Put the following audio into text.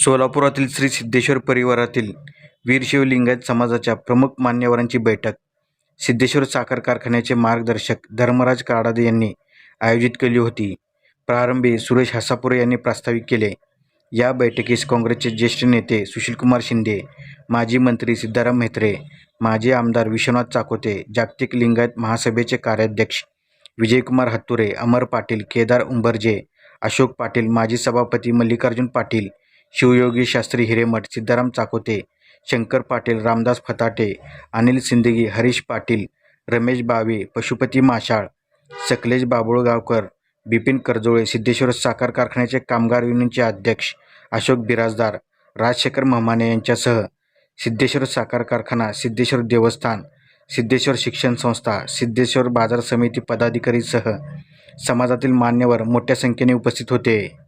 सोलापुरातील श्री सिद्धेश्वर परिवारातील वीरशैव लिंगायत समाजाच्या प्रमुख मान्यवरांची बैठक. सिद्धेश्वर साखर कारखान्याचे मार्गदर्शक धर्मराज काडादे यांनी आयोजित केली होती. प्रारंभी सुरेश हसापुरे यांनी प्रास्ताविक केले. या बैठकीस काँग्रेसचे ज्येष्ठ नेते सुशीलकुमार शिंदे माजी मंत्री सिद्धाराम म्हेत्रे माजी आमदार विश्वनाथ चाकोते जागतिक लिंगायत महासभेचे कार्याध्यक्ष विजयकुमार हत्तुरे अमर पाटील केदार उंबरजे अशोक पाटील माजी सभापती मल्लिकार्जुन पाटील शिवयोगी शास्त्री हिरेमठ सिद्धाराम चाकोते शंकर पाटील रामदास फताटे अनिल सिंदगी हरीश पाटील रमेश बावे पशुपती माशाळ सकलेश बाबुळगावकर बिपिन करजोळे सिद्धेश्वर साखर कारखान्याचे कामगार युनियनचे अध्यक्ष अशोक बिराजदार राजशेखर महमाने यांच्यासह सिद्धेश्वर साखर कारखाना सिद्धेश्वर देवस्थान सिद्धेश्वर शिक्षण संस्था सिद्धेश्वर बाजार समिती पदाधिकारीसह समाजातील मान्यवर मोठ्या संख्येने उपस्थित होते.